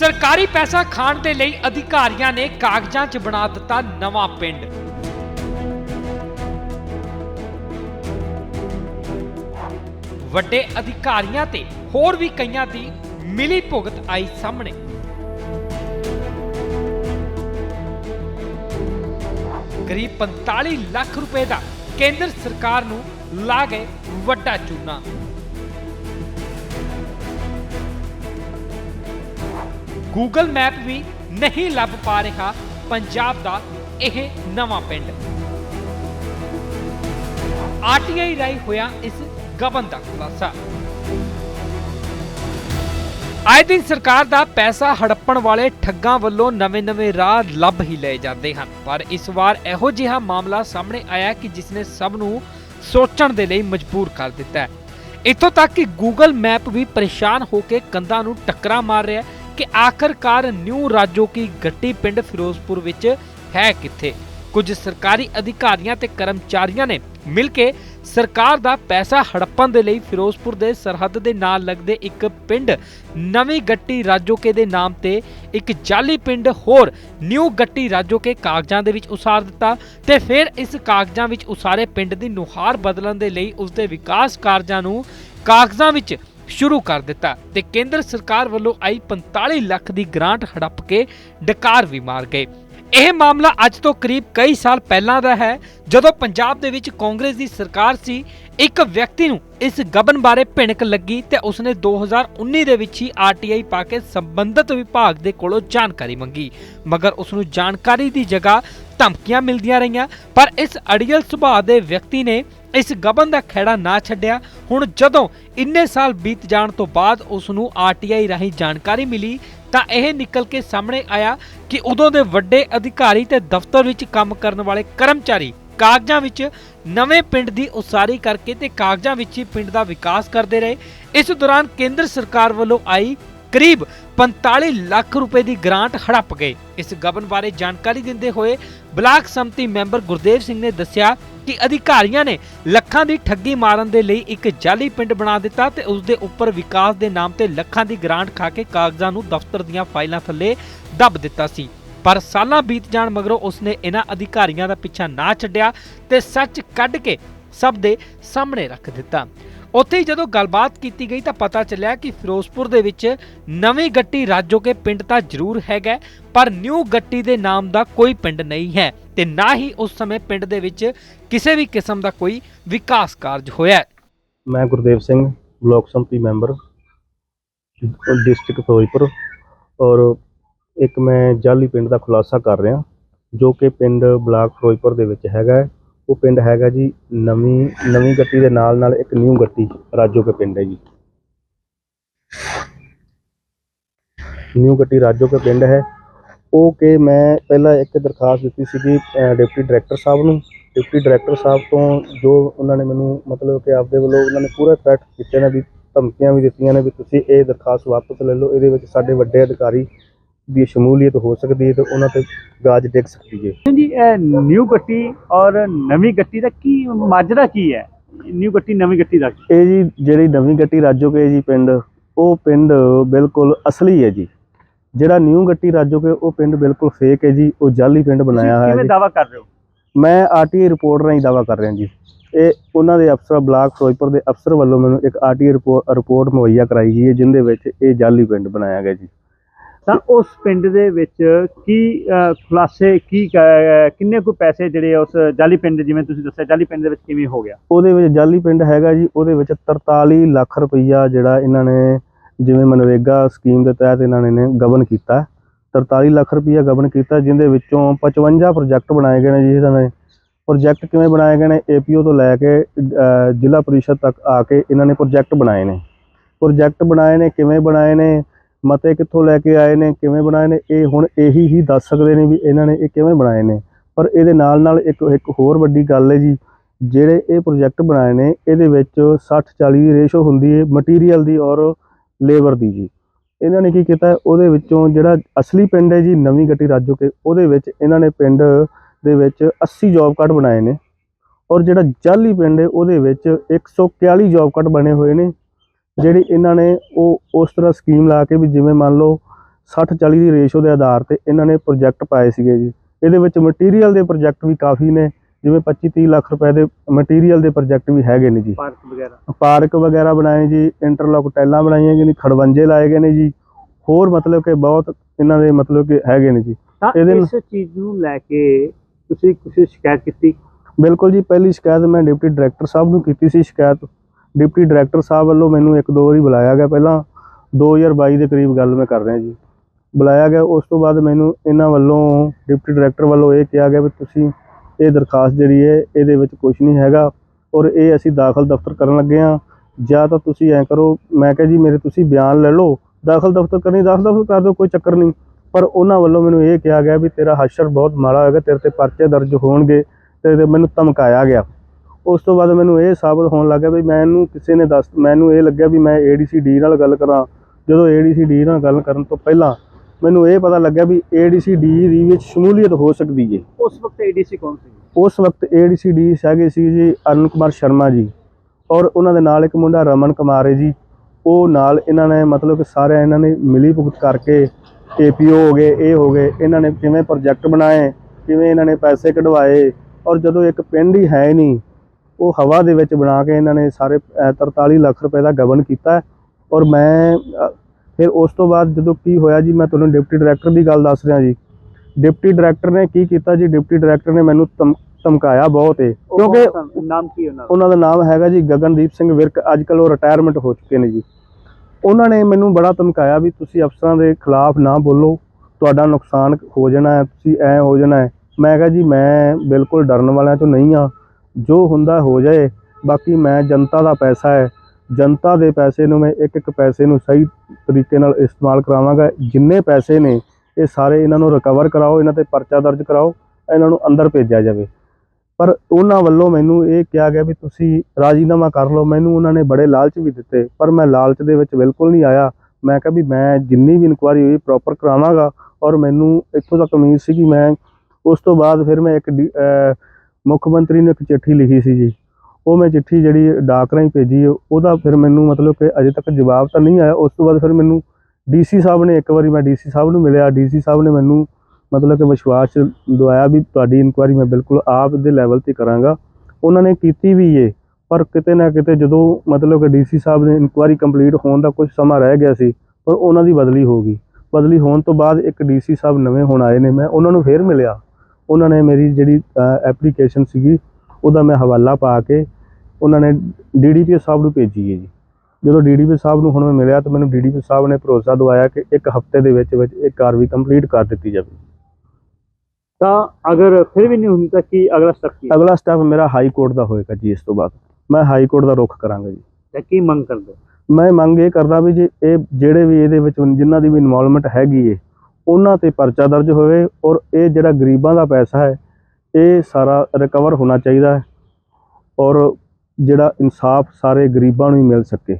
ਸਰਕਾਰੀ ਪੈਸਾ ਖਾਣ ਦੇ ਲਈ ਅਧਿਕਾਰੀਆਂ ਨੇ ਕਾਗਜ਼ਾਂ 'ਚ ਬਣਾ ਦਿੱਤਾ ਨਵਾਂ ਪਿੰਡ। ਵੱਡੇ ਅਧਿਕਾਰੀਆਂ ਤੇ ਹੋਰ ਵੀ ਕਈਆਂ ਦੀ ਮਿਲੀ ਭੁਗਤ ਆਈ ਸਾਹਮਣੇ। ਕਰੀਬ 45 ਲੱਖ ਰੁਪਏ ਦਾ ਕੇਂਦਰ ਸਰਕਾਰ ਨੂੰ ਲਾ ਗਏ ਵੱਡਾ ਚੂਨਾ। ਗੂਗਲ ਮੈਪ ਵੀ ਨਹੀਂ ਲੱਭ ਪਾ ਰਿਹਾ ਪੰਜਾਬ ਦਾ ਇਹ ਨਵਾਂ ਪਿੰਡ। ਆਰਟੀਆਈ ਰਾਈ ਹੋਇਆ ਇਸ ਗਬਨ ਦਾ ਖੁਲਾਸਾ। ਆਏ ਦਿਨ ਸਰਕਾਰ ਦਾ ਪੈਸਾ ਹੜੱਪਣ ਵਾਲੇ ਠੱਗਾਂ ਵੱਲੋਂ ਨਵੇਂ-ਨਵੇਂ ਰਾਹ ਲੱਭ ਹੀ ਲਏ ਜਾਂਦੇ ਹਨ। ਪਰ ਇਸ ਵਾਰ ਇਹੋ ਜਿਹਾ ਮਾਮਲਾ ਸਾਹਮਣੇ ਆਇਆ ਕਿ ਜਿਸ ਨੇ ਸਭ ਨੂੰ ਸੋਚਣ ਦੇ ਲਈ ਮਜਬੂਰ ਕਰ ਦਿੱਤਾ ਹੈ। ਇੱਥੋਂ ਤੱਕ ਕਿ ਗੂਗਲ ਮੈਪ ਵੀ ਪਰੇਸ਼ਾਨ ਹੋ ਕੇ ਕੰਧਾਂ ਨੂੰ ਟੱਕਰਾਂ ਮਾਰ ਰਿਹਾ ਹੈ। ਕਿ ਆਖਰਕਾਰ ਨਿਊ ਰਾਜੋ ਕੀ ਗੱਟੀ ਪਿੰਡ ਫਿਰੋਜ਼ਪੁਰ ਵਿੱਚ ਹੈ ਕਿੱਥੇ? ਕੁਝ ਸਰਕਾਰੀ ਅਧਿਕਾਰੀਆਂ ਤੇ ਕਰਮਚਾਰੀਆਂ ਨੇ ਮਿਲ ਕੇ ਸਰਕਾਰ ਦਾ ਪੈਸਾ ਹੜੱਪਣ ਦੇ ਲਈ ਫਿਰੋਜ਼ਪੁਰ ਦੇ ਸਰਹੱਦ ਦੇ ਨਾਲ ਲੱਗਦੇ ਇੱਕ ਪਿੰਡ ਨਵੀਂ ਗੱਟੀ ਰਾਜੋਕੇ ਦੇ ਨਾਮ ਤੇ ਇੱਕ ਜਾਲੀ ਪਿੰਡ ਹੋਰ ਨਿਊ ਗੱਟੀ ਰਾਜੋਕੇ ਕਾਗਜ਼ਾਂ ਦੇ ਵਿੱਚ ਉਸਾਰ ਦਿੱਤਾ ਤੇ ਫਿਰ ਇਸ ਕਾਗਜ਼ਾਂ ਵਿੱਚ ਉਸਾਰੇ ਪਿੰਡ ਦੀ ਨੁਹਾਰ ਬਦਲਣ ਦੇ ਲਈ ਉਸ ਦੇ ਵਿਕਾਸ ਕਾਰਜਾਂ ਨੂੰ ਕਾਗਜ਼ਾਂ ਵਿੱਚ ਸ਼ੁਰੂ ਕਰ ਦਿੱਤਾ ਤੇ ਕੇਂਦਰ ਸਰਕਾਰ ਵੱਲੋਂ ਆਈ 45 ਲੱਖ ਦੀ ਗ੍ਰਾਂਟ ਹੜੱਪ ਕੇ ਡਕਾਰ ਵੀ ਮਾਰ ਗਏ। ਇਹ ਮਾਮਲਾ ਅੱਜ ਤੋਂ ਕਰੀਬ ਕਈ ਸਾਲ ਪਹਿਲਾਂ ਦਾ ਹੈ, ਜਦੋਂ ਪੰਜਾਬ ਦੇ ਵਿੱਚ ਕਾਂਗਰਸ ਦੀ ਸਰਕਾਰ ਸੀ, ਇੱਕ ਵਿਅਕਤੀ ਨੂੰ ਇਸ ਗਬਨ ਬਾਰੇ ਭਿਣਕ ਲੱਗੀ ਤੇ ਉਸਨੇ 2019 ਦੇ ਵਿੱਚ ਹੀ ਆਰਟੀਆਈ ਪਾ ਕੇ ਸੰਬੰਧਿਤ ਵਿਭਾਗ ਦੇ ਕੋਲੋਂ ਜਾਣਕਾਰੀ ਮੰਗੀ। ਮਗਰ ਉਸ ਨੂੰ ਜਾਣਕਾਰੀ ਦੀ ਜਗ੍ਹਾ ਧਮਕੀਆਂ ਮਿਲਦੀਆਂ ਰਹੀਆਂ, ਪਰ ਇਸ ਅੜੀਅਲ ਸੁਭਾਅ ਦੇ ਵਿਅਕਤੀ ਨੇ ਇਸ ਗਬਨ ਦਾ ਖਹਿੜਾ ਨਾ ਛੱਡਿਆ। ਹੁਣ ਜਦੋਂ ਇੰਨੇ ਸਾਲ ਬੀਤ ਜਾਣ ਤੋਂ ਬਾਅਦ ਉਸ ਨੂੰ ਆਰਟੀਆਈ ਰਾਹੀਂ ਜਾਣਕਾਰੀ ਮਿਲੀ ਤਾਂ ਇਹ ਨਿਕਲ ਕੇ ਸਾਹਮਣੇ ਆਇਆ ਕਿ ਉਦੋਂ ਦੇ ਵੱਡੇ ਅਧਿਕਾਰੀ ਤੇ ਦਫ਼ਤਰ ਵਿੱਚ ਕੰਮ ਕਰਨ ਵਾਲੇ ਕਰਮਚਾਰੀ ਕਾਗਜ਼ਾਂ ਵਿੱਚ ਨਵੇਂ ਪਿੰਡ ਦੀ ਉਸਾਰੀ ਕਰਕੇ ਤੇ ਕਾਗਜ਼ਾਂ ਵਿੱਚ ਹੀ ਪਿੰਡ ਦਾ ਵਿਕਾਸ ਕਰਦੇ ਰਹੇ। ਇਸ ਦੌਰਾਨ ਕੇਂਦਰ ਸਰਕਾਰ ਵੱਲੋਂ ਆਈ ਕਰੀਬ 45 ਲੱਖ ਰੁਪਏ ਦੀ ਗ੍ਰਾਂਟ ਹੜੱਪ ਗਏ। ਇਸ ਗਬਨ ਬਾਰੇ ਜਾਣਕਾਰੀ ਦਿੰਦੇ ਹੋਏ ਬਲਾਕ ਸੰਮਤੀ ਮੈਂਬਰ ਗੁਰਦੇਵ ਸਿੰਘ ਨੇ ਦੱਸਿਆ ਕਿ ਅਧਿਕਾਰੀਆਂ ਨੇ ਲੱਖਾਂ ਦੀ ਠੱਗੀ ਮਾਰਨ ਦੇ ਲਈ ਇੱਕ ਜਾਲੀ ਪਿੰਡ ਬਣਾ ਦਿੱਤਾ ਤੇ ਉਸ ਦੇ ਉੱਪਰ ਵਿਕਾਸ ਦੇ ਨਾਮ ਤੇ ਲੱਖਾਂ ਦੀ ਗ੍ਰਾਂਟ ਖਾ ਕੇ ਕਾਗਜ਼ਾਂ ਨੂੰ ਦਫ਼ਤਰ ਦੀਆਂ ਫਾਈਲਾਂ ਥੱਲੇ ਦੱਬ ਦਿੱਤਾ ਸੀ। ਪਰ ਸਾਲਾਂ ਬੀਤ ਜਾਣ ਮਗਰੋਂ ਉਸਨੇ ਇਹਨਾਂ ਅਧਿਕਾਰੀਆਂ ਦਾ ਪਿੱਛਾ ਨਾ ਛੱਡਿਆ ਤੇ ਸੱਚ ਕੱਢ ਕੇ ਸਭ ਦੇ ਸਾਹਮਣੇ ਰੱਖ ਦਿੱਤਾ ਉੱਥੇ ਹੀ ਜਦੋਂ ਗੱਲਬਾਤ ਕੀਤੀ ਗਈ ਤਾਂ ਪਤਾ ਚੱਲਿਆ ਕਿ ਫਿਰੋਜ਼ਪੁਰ ਦੇ ਵਿੱਚ ਨਵੀਂ ਗੱਟੀ ਰਾਜੋਕੇ ਪਿੰਡ ਤਾਂ ਜ਼ਰੂਰ ਹੈਗਾ, ਪਰ ਨਿਊ ਗੱਟੀ ਦੇ ਨਾਮ ਦਾ ਕੋਈ ਪਿੰਡ ਨਹੀਂ ਹੈ ਤੇ ਨਾ ਹੀ ਉਸ ਸਮੇਂ ਪਿੰਡ ਦੇ ਵਿੱਚ ਕਿਸੇ ਵੀ ਕਿਸਮ ਦਾ ਕੋਈ ਵਿਕਾਸ ਕਾਰਜ ਹੋਇਆ ਮੈਂ ਗੁਰਦੇਵ ਸਿੰਘ, ਬਲਾਕ ਸੰਮਤੀ ਮੈਂਬਰ, ਡਿਸਟ੍ਰਿਕਟ ਫਿਰੋਜ਼ਪੁਰ ਔਰ ਇੱਕ ਮੈਂ ਜਾਲੀ ਪਿੰਡ ਦਾ ਖੁਲਾਸਾ ਕਰ ਰਿਹਾ, ਜੋ ਕਿ ਪਿੰਡ ਬਲਾਕ ਫਿਰੋਜ਼ਪੁਰ ਦੇ ਵਿੱਚ ਹੈਗਾ ਹੈ। ਉਹ ਪਿੰਡ ਹੈਗਾ ਜੀ ਨਵੀਂ ਨਵੀਂ ਗੱਟੀ ਦੇ ਨਾਲ ਨਾਲ ਇੱਕ ਨਿਊ ਗੱਟੀ ਰਾਜੋ ਕੇ ਪਿੰਡ ਹੈ ਜੀ। ਨਿਊ ਗੱਟੀ ਰਾਜੋ ਕੇ ਪਿੰਡ ਹੈ। ਉਹ ਕਿ ਮੈਂ ਪਹਿਲਾਂ ਇੱਕ ਦਰਖਾਸਤ ਦਿੱਤੀ ਸੀਗੀ ਅਹ, ਡਿਪਟੀ ਡਾਇਰੈਕਟਰ ਸਾਹਿਬ ਨੂੰ। ਡਿਪਟੀ ਡਾਇਰੈਕਟਰ ਸਾਹਿਬ ਤੋਂ ਜੋ ਉਹਨਾਂ ਨੇ ਮੈਨੂੰ ਮਤਲਬ ਕਿ ਆਪਦੇ ਵੱਲੋਂ ਉਹਨਾਂ ਨੇ ਪੂਰਾ ਥ੍ਰੈਟ ਕੀਤੇ ਨੇ ਵੀ ਧਮਕੀਆਂ ਵੀ ਦਿੱਤੀਆਂ ਨੇ ਵੀ ਤੁਸੀਂ ਇਹ ਦਰਖਾਸਤ ਵਾਪਸ ਲੈ ਲਓ ਇਹਦੇ ਵਿੱਚ ਸਾਡੇ ਵੱਡੇ ਅਧਿਕਾਰੀ ਦੀ ਸ਼ਮੂਲੀਅਤ ਹੋ ਸਕਦੀ ਹੈ ਤੇ ਉਹਨਾਂ ਤੇ ਗਾਜ ਡਿੱਗ ਸਕਦੀ ਹੈ। ਜੀ ਇਹ ਨਿਊ ਗੱਟੀ ਔਰ ਨਵੀਂ ਗੱਟੀ ਦਾ ਕੀ ਮਾਜਰਾ ਕੀ ਹੈ? ਨਿਊ ਗੱਟੀ ਨਵੀਂ ਗੱਟੀ ਦਾ ਇਹ ਜੀ ਜਿਹੜੀ ਨਵੀਂ ਗੱਟੀ ਰਾਜੋਕੇ ਜੀ ਪਿੰਡ ਉਹ ਪਿੰਡ ਬਿਲਕੁਲ ਅਸਲੀ ਹੈ ਜੀ। ਜਿਹੜਾ ਨਿਊ ਗੱਟੀ ਰਾਜੋਕੇ ਉਹ ਪਿੰਡ ਬਿਲਕੁਲ ਫੇਕ ਹੈ ਜੀ ਉਹ ਜਾਲੀ ਪਿੰਡ ਬਣਾਇਆ ਹੋਇਆ ਕਿਵੇਂ ਜੀ। ਦਾਵਾ ਕਰ ਰਹੇ ਹੋ? ਮੈਂ ਆਰਟੀਆਈ ਰਿਪੋਰਟ ਰਾਹੀਂ ਦਾਵਾ ਕਰ ਰਿਹਾ ਜੀ। ਇਹ ਉਹਨਾਂ ਦੇ ਅਫਸਰ ਬਲਾਕ ਫਿਰੋਜ਼ਪੁਰ ਦੇ ਅਫਸਰ ਵੱਲੋਂ ਮੈਨੂੰ ਇੱਕ ਆਰਟੀਆਈ ਰਿਪੋਰਟ ਮੁਹੱਈਆ ਕਰਾਈ ਗਈ ਹੈ ਜਿੰਦੇ ਵਿੱਚ ਇਹ ਜਾਲੀ ਪਿੰਡ ਬਣਾਇਆ ਗਿਆ ਜੀ। ਤਾਂ ਉਸ ਪਿੰਡ ਦੇ ਵਿੱਚ ਕੀ ਖੁਲਾਸੇ ਕੀ ਕ- ਕਿੰਨੇ ਕੁ ਪੈਸੇ ਜਿਹੜੇ ਉਸ ਜਾਲੀ ਪਿੰਡ, ਜਿਵੇਂ ਤੁਸੀਂ ਦੱਸਿਆ, ਜਾਲੀ ਪਿੰਡ ਦੇ ਵਿੱਚ ਕਿਵੇਂ ਹੋ ਗਿਆ? ਉਹਦੇ ਵਿੱਚ ਜਾਲੀ ਪਿੰਡ ਹੈਗਾ ਜੀ, ਉਹਦੇ ਵਿੱਚ 43 ਲੱਖ ਰੁਪਈਆ ਜਿਹੜਾ ਇਹਨਾਂ ਨੇ ਜਿਵੇਂ ਮਨਰੇਗਾ ਸਕੀਮ ਦੇ ਤਹਿਤ ਇਹਨਾਂ ਨੇ ਨੇ ਗਬਨ ਕੀਤਾ। 43 ਲੱਖ ਰੁਪਈਆ ਗਬਨ ਕੀਤਾ ਜਿੰਦੇ ਵਿੱਚੋਂ 55 ਪ੍ਰੋਜੈਕਟ ਬਣਾਏ ਗਏ ਨੇ ਜੀ ਇਹਨਾਂ ਨੇ। ਪ੍ਰੋਜੈਕਟ ਕਿਵੇਂ ਬਣਾਏ ਗਏ ਨੇ ਏਪੀਓ ਤੋਂ ਲੈ ਕੇ ਜ਼ਿਲ੍ਹਾ ਪਰਿਸ਼ਦ ਤੱਕ ਆ ਕੇ ਇਹਨਾਂ ਨੇ ਪ੍ਰੋਜੈਕਟ ਬਣਾਏ ਨੇ। ਪ੍ਰੋਜੈਕਟ ਬਣਾਏ ਨੇ, ਕਿਵੇਂ ਬਣਾਏ ਨੇ? ਮਤੇ ਕਿੱਥੋਂ ਲੈ ਕੇ ਆਏ ਨੇ, ਕਿਵੇਂ ਬਣਾਏ ਨੇ, ਇਹ ਹੁਣ ਇਹੀ ਹੀ ਦੱਸ ਸਕਦੇ ਨੇ ਵੀ ਇਹਨਾਂ ਨੇ ਇਹ ਕਿਵੇਂ ਬਣਾਏ ਨੇ। ਪਰ ਇਹਦੇ ਨਾਲ ਨਾਲ ਇੱਕ ਇੱਕ ਹੋਰ ਵੱਡੀ ਗੱਲ ਹੈ ਜੀ, ਜਿਹੜੇ ਇਹ ਪ੍ਰੋਜੈਕਟ ਬਣਾਏ ਨੇ, ਇਹਦੇ ਵਿੱਚ 60 40 ਦੀ ਰੇਸ਼ੋ ਹੁੰਦੀ ਹੈ ਮਟੀਰੀਅਲ ਦੀ ਔਰ ਲੇਬਰ ਦੀ ਜੀ। ਇਹਨਾਂ ਨੇ ਕੀ ਕੀਤਾ ਉਹਦੇ ਵਿੱਚੋਂ ਜਿਹੜਾ ਅਸਲੀ ਪਿੰਡ ਹੈ ਜੀ, ਨਵੀਂ ਗੱਟੀ ਰਾਜੋ ਕੇ, ਉਹਦੇ ਵਿੱਚ ਇਹਨਾਂ ਨੇ ਪਿੰਡ ਦੇ ਵਿੱਚ 80 ਜੌਬ ਕਾਰਡ ਬਣਾਏ ਨੇ। ਔਰ ਜਿਹੜਾ ਜਾਲੀ ਪਿੰਡ ਹੈ, ਉਹਦੇ ਵਿੱਚ 141 ਜੌਬ ਕਾਰਡ ਬਣੇ ਹੋਏ ਨੇ। ਜਿਹੜੀ ਇਹਨਾਂ ਨੇ ਉਹ ਉਸ ਤਰ੍ਹਾਂ ਸਕੀਮ ਲਾ ਕੇ ਵੀ ਜਿਵੇਂ ਮੰਨ ਲਓ 60 40 ਦੀ ਰੇਸ਼ੋ ਦੇ ਆਧਾਰ ਤੇ ਇਹਨਾਂ ਨੇ ਪ੍ਰੋਜੈਕਟ ਪਾਏ ਸੀਗੇ ਜੀ। ਇਹਦੇ ਵਿੱਚ ਮਟੀਰੀਅਲ ਦੇ ਪ੍ਰੋਜੈਕਟ ਵੀ ਕਾਫੀ ਨੇ ਜਿਵੇਂ 25 30 ਲੱਖ ਰੁਪਏ ਦੇ ਮਟੀਰੀਅਲ ਦੇ ਪ੍ਰੋਜੈਕਟ ਵੀ ਹੈਗੇ ਨੇ ਜੀ। ਪਾਰਕ ਵਗੈਰਾ। ਪਾਰਕ ਵਗੈਰਾ ਬਣਾਏ ਜੀ ਇੰਟਰਲੌਕ ਟੈਲਾਂ ਬਣਾਈਆਂ ਗਏ ਨੇ ਖੜਵੰਜੇ ਲਾਏ ਗਏ ਨੇ ਜੀ। ਹੋਰ ਮਤਲਬ ਕਿ ਬਹੁਤ ਇਹਨਾਂ ਦੇ ਮਤਲਬ ਕਿ ਹੈਗੇ ਨੇ ਜੀ। ਇਹਦੇ ਇਸ ਚੀਜ਼ ਨੂੰ ਲੈ ਕੇ ਤੁਸੀਂ ਕਿਸੇ ਸ਼ਿਕਾਇਤ ਕੀਤੀ? ਬਿਲਕੁਲ ਜੀ ਪਹਿਲੀ ਸ਼ਿਕਾਇਤ ਮੈਂ ਡਿਪਟੀ ਡਾਇਰੈਕਟਰ ਸਾਹਿਬ ਨੂੰ ਕੀਤੀ ਸੀ ਸ਼ਿਕਾਇਤ ਡਿਪਟੀ ਡਾਇਰੈਕਟਰ ਸਾਹਿਬ ਵੱਲੋਂ ਮੈਨੂੰ ਇੱਕ ਦੋ ਵਾਰੀ ਬੁਲਾਇਆ ਗਿਆ। ਪਹਿਲਾਂ 2022 ਦੇ ਕਰੀਬ ਗੱਲ ਮੈਂ ਕਰ ਰਿਹਾ ਜੀ। ਬੁਲਾਇਆ ਗਿਆ, ਉਸ ਤੋਂ ਬਾਅਦ ਮੈਨੂੰ ਇਹਨਾਂ ਵੱਲੋਂ, ਡਿਪਟੀ ਡਾਇਰੈਕਟਰ ਵੱਲੋਂ ਇਹ ਕਿਹਾ ਗਿਆ ਵੀ ਤੁਸੀਂ ਇਹ ਦਰਖਾਸਤ ਜਿਹੜੀ ਹੈ, ਇਹਦੇ ਵਿੱਚ ਕੁਝ ਨਹੀਂ ਹੈਗਾ ਔਰ ਇਹ ਅਸੀਂ ਦਾਖਲ ਦਫ਼ਤਰ ਕਰਨ ਲੱਗੇ ਹਾਂ। ਜਾਂ ਤਾਂ ਤੁਸੀਂ ਐਂ ਕਰੋ, ਮੈਂ ਕਿਹਾ ਜੀ, ਮੇਰੇ ਤੁਸੀਂ ਬਿਆਨ ਲੈ ਲਓ, ਦਾਖਲ ਦਫ਼ਤਰ ਕਰਨੀ, ਦਾਖਲ ਦਫ਼ਤਰ ਕਰ ਦਿਓ, ਕੋਈ ਚੱਕਰ ਨਹੀਂ। ਪਰ ਉਹਨਾਂ ਵੱਲੋਂ ਮੈਨੂੰ ਇਹ ਕਿਹਾ ਗਿਆ ਵੀ ਤੇਰਾ ਹਸ਼ਰ ਬਹੁਤ ਮਾੜਾ ਹੋਏਗਾ, ਤੇਰੇ ਤੇ ਪਰਚੇ ਦਰਜ ਹੋਣਗੇ ਤੇ ਤੇ ਮੈਨੂੰ ਧਮਕਾਇਆ ਗਿਆ। ਉਸ ਤੋਂ ਬਾਅਦ ਮੈਨੂੰ ਇਹ ਸਾਬਤ ਹੋਣ ਲੱਗਾ ਵੀ ਮੈਨੂੰ ਕਿਸੇ ਨੇ ਦੱਸ ਮੈਨੂੰ ਇਹ ਲੱਗਿਆ ਵੀ ਮੈਂ ਏਡੀਸੀ ਨਾਲ ਗੱਲ ਕਰਾਂ। ਜਦੋਂ ਏਡੀਸੀ ਨਾਲ ਗੱਲ ਕਰਨ ਤੋਂ ਪਹਿਲਾਂ ਮੈਨੂੰ ਇਹ ਪਤਾ ਲੱਗਿਆ ਵੀ ਏਡੀਸੀ ਦੀ ਵਿੱਚ ਸ਼ਮੂਲੀਅਤ ਹੋ ਸਕਦੀ ਹੈ ਉਸ ਵਕਤ ਏਡੀਸੀ ਕੌਣ ਸੀ? ਉਸ ਵਕਤ ਏਡੀਸੀ ਡੀ ਹੈਗੇ ਸੀ ਜੀ ਅਰੁਣ ਕੁਮਾਰ ਸ਼ਰਮਾ ਜੀ ਔਰ ਉਹਨਾਂ ਦੇ ਨਾਲ ਇੱਕ ਮੁੰਡਾ ਰਮਨ ਕੁਮਾਰ ਹੈ ਜੀ। ਉਹ ਨਾਲ ਇਹਨਾਂ ਨੇ ਮਤਲਬ ਕਿ ਸਾਰੇ ਇਹਨਾਂ ਨੇ ਮਿਲੀ ਭੁਗਤ ਕਰਕੇ ਏਪੀਓ ਹੋ ਗਏ ਇਹ ਹੋ ਗਏ ਇਹਨਾਂ ਨੇ ਕਿਵੇਂ ਪ੍ਰੋਜੈਕਟ ਬਣਾਏ ਕਿਵੇਂ ਇਹਨਾਂ ਨੇ ਪੈਸੇ ਕਢਵਾਏ ਔਰ ਜਦੋਂ ਇੱਕ ਪਿੰਡ ਹੀ ਹੈ ਨਹੀਂ ਉਹ ਹਵਾ ਦੇ ਵਿੱਚ ਬਣਾ ਕੇ ਇਹਨਾਂ ਨੇ ਸਾਰੇ ਅ, 43 ਲੱਖ ਰੁਪਏ ਦਾ ਗਬਨ ਕੀਤਾ। ਔਰ ਮੈਂ ਫਿਰ ਉਸ ਤੋਂ ਬਾਅਦ ਜਦੋਂ ਕੀ ਹੋਇਆ ਜੀ ਮੈਂ ਤੁਹਾਨੂੰ ਡਿਪਟੀ ਡਾਇਰੈਕਟਰ ਦੀ ਗੱਲ ਦੱਸ ਰਿਹਾ ਜੀ। ਡਿਪਟੀ ਡਾਇਰੈਕਟਰ ਨੇ ਕੀ ਕੀਤਾ ਜੀ? ਡਿਪਟੀ ਡਾਇਰੈਕਟਰ ਨੇ ਮੈਨੂੰ ਧਮ- ਧਮਕਾਇਆ ਬਹੁਤ ਹੈ ਉਹ ਕਿਉਂਕਿ? ਨਾਮ ਕੀ ਉਹਨਾਂ ਦਾ? ਉਹਨਾਂ ਦਾ ਨਾਮ ਹੈਗਾ ਜੀ ਗਗਨਦੀਪ ਸਿੰਘ ਵਿਰਕ। ਅੱਜ ਕੱਲ ਉਹ ਰਿਟਾਇਰਮੈਂਟ ਹੋ ਚੁੱਕੇ ਨੇ ਜੀ। ਉਹਨਾਂ ਨੇ ਮੈਨੂੰ ਬੜਾ ਧਮਕਾਇਆ ਵੀ ਤੁਸੀਂ ਅਫਸਰਾਂ ਦੇ ਖਿਲਾਫ ਨਾ ਬੋਲੋ। ਤੁਹਾਡਾ ਨੁਕਸਾਨ ਹੋ ਜਾਣਾ ਹੈ ਤੁਸੀਂ ਐ ਹੋ ਜਾਣਾ ਹੈ। ਮੈਂ ਕਿਹਾ ਜੀ ਮੈਂ ਬਿਲਕੁਲ ਡਰਨ ਵਾਲਿਆਂ ਚੋਂ ਨਹੀਂ ਆ ਜੋ ਹੁੰਦਾ ਹੋ ਜਾਏ, ਬਾਕੀ ਮੈਂ ਜਨਤਾ ਦਾ ਪੈਸਾ ਹੈ। ਜਨਤਾ ਦੇ ਪੈਸੇ ਨੂੰ ਮੈਂ ਇੱਕ ਇੱਕ ਪੈਸੇ ਨੂੰ ਸਹੀ ਤਰੀਕੇ ਨਾਲ ਇਸਤੇਮਾਲ ਕਰਾਵਾਂਗਾ। ਜਿੰਨੇ ਪੈਸੇ ਨੇ, ਇਹ ਸਾਰੇ ਇਹਨਾਂ ਨੂੰ ਰਿਕਵਰ ਕਰਾਓ, ਇਹਨਾਂ ਤੇ ਪਰਚਾ ਦਰਜ ਕਰਾਓ, ਇਹਨਾਂ ਨੂੰ ਅੰਦਰ ਭੇਜਿਆ ਜਾਵੇ। ਪਰ ਉਹਨਾਂ ਵੱਲੋਂ ਮੈਨੂੰ ਇਹ ਕਿਹਾ ਗਿਆ ਵੀ ਤੁਸੀਂ ਰਾਜੀਨਾਮਾ ਕਰ ਲਓ। ਮੈਨੂੰ ਉਹਨਾਂ ਨੇ ਬੜੇ ਲਾਲਚ ਵੀ ਦਿੱਤੇ, ਪਰ ਮੈਂ ਲਾਲਚ ਦੇ ਵਿੱਚ ਬਿਲਕੁਲ ਨਹੀਂ ਆਇਆ। ਮੈਂ ਕਿਹਾ ਵੀ ਮੈਂ ਜਿੰਨੀ ਵੀ ਇਨਕੁਆਰੀ ਹੋਈ ਪ੍ਰੋਪਰ ਕਰਾਵਾਂਗਾ। ਔਰ ਮੈਨੂੰ ਇੱਥੋਂ ਤੱਕ ਉਮੀਦ ਸੀ ਕਿ ਮੈਂ ਉਸ ਤੋਂ ਬਾਅਦ ਫਿਰ ਮੈਂ ਇੱਕ ਡੀ- ਮੁੱਖ ਮੰਤਰੀ ਨੂੰ ਇੱਕ ਚਿੱਠੀ ਲਿਖੀ ਸੀ ਜੀ। ਉਹ ਮੈਂ ਚਿੱਠੀ ਜਿਹੜੀ ਡਾਕ ਰਾਹੀਂ ਭੇਜੀ ਉਹਦਾ ਫਿਰ ਮੈਨੂੰ ਮਤਲਬ ਕਿ ਅਜੇ ਤੱਕ ਜਵਾਬ ਤਾਂ ਨਹੀਂ ਆਇਆ। ਉਸ ਤੋਂ ਬਾਅਦ ਫਿਰ ਮੈਨੂੰ ਡੀਸੀ ਸਾਹਿਬ ਨੇ ਇੱਕ ਵਾਰੀ ਮੈਂ ਡੀਸੀ ਸਾਹਿਬ ਨੂੰ ਮਿਲਿਆ। ਡੀਸੀ ਸਾਹਿਬ ਨੇ ਮੈਨੂੰ ਮਤਲਬ ਕਿ ਵਿਸ਼ਵਾਸ ਦਵਾਇਆ ਵੀ ਤੁਹਾਡੀ ਇਨਕੁਆਇਰੀ ਮੈਂ ਬਿਲਕੁਲ ਆਪ ਦੇ ਲੈਵਲ ਤੇ ਕਰਾਂਗਾ। ਉਹਨਾਂ ਨੇ ਕੀਤੀ ਵੀ ਏ ਪਰ ਕਿਤੇ ਨਾ ਕਿਤੇ ਜਦੋਂ ਮਤਲਬ ਕਿ ਡੀਸੀ ਸਾਹਿਬ ਨੇ ਇਨਕੁਆਇਰੀ ਕੰਪਲੀਟ ਹੋਣ ਦਾ ਕੁਝ ਸਮਾਂ ਰਹਿ ਗਿਆ ਸੀ, ਪਰ ਉਹਨਾਂ ਦੀ ਬਦਲੀ ਹੋ ਗਈ। ਬਦਲੀ ਹੋਣ ਤੋਂ ਬਾਅਦ ਇੱਕ ਡੀਸੀ ਸਾਹਿਬ ਨਵੇਂ ਹੁਣ ਆਏ ਨੇ, ਮੈਂ ਉਹਨਾਂ ਨੂੰ ਫੇਰ ਮਿਲਿਆ। ਉਹਨਾਂ ਨੇ ਮੇਰੀ ਜਿਹੜੀ ਐਪਲੀਕੇਸ਼ਨ ਸੀਗੀ ਉਹਦਾ ਮੈਂ ਹਵਾਲਾ ਪਾ ਕੇ ਉਹਨਾਂ ਨੇ ਡੀਡੀਪੀ ਸਾਹਿਬ ਨੂੰ ਭੇਜੀ ਹੈ ਜੀ। ਜਦੋਂ ਡੀਡੀਪੀ ਸਾਹਿਬ ਨੂੰ ਹੁਣ ਮੈਂ ਮਿਲਿਆ ਤਾਂ ਮੈਨੂੰ ਡੀਡੀਪੀ ਸਾਹਿਬ ਨੇ ਭਰੋਸਾ ਦਵਾਇਆ ਕਿ ਇੱਕ ਹਫ਼ਤੇ ਦੇ ਵਿੱਚ ਵਿੱਚ ਇਹ ਕਾਰਵਾਈ ਕੰਪਲੀਟ ਕਰ ਦਿੱਤੀ ਜਾਵੇ। ਤਾਂ ਅਗਰ ਫਿਰ ਵੀ ਨਹੀਂ ਹੁੰਦੀ ਤਾਂ ਕੀ ਅਗਲਾ ਸਟੈਪ ਕੀ? ਅਗਲਾ ਸਟੈਪ ਮੇਰਾ ਹਾਈ ਕੋਰਟ ਦਾ ਹੋਏਗਾ ਜੀ ਇਸ ਤੋਂ ਬਾਅਦ। ਮੈਂ ਹਾਈ ਕੋਰਟ ਦਾ ਰੁਖ ਕਰਾਂਗਾ ਜੀ। ਜਾਂ ਕੀ ਮੰਗ ਕਰਦੇ ਮੈਂ ਮੰਗ ਇਹ ਕਰਦਾ ਵੀ ਜੇ ਇਹ ਜਿਹੜੇ ਵੀ ਇਹਦੇ ਵਿੱਚ ਜਿਨ੍ਹਾਂ ਦੀ ਵੀ ਇਨਵੋਲਵਮੈਂਟ ਹੈਗੀ ਏ ਉਹਨਾਂ ਤੇ ਪਰਚਾ ਦਰਜ ਹੋਵੇ ਔਰ ਇਹ ਜਿਹੜਾ ਗਰੀਬਾਂ ਦਾ ਪੈਸਾ ਹੈ, ਇਹ ਸਾਰਾ ਰਿਕਵਰ ਹੋਣਾ ਚਾਹੀਦਾ ਹੈ ਔਰ ਜਿਹੜਾ ਇਨਸਾਫ ਸਾਰੇ ਗਰੀਬਾਂ ਨੂੰ ਹੀ ਮਿਲ ਸਕੇ।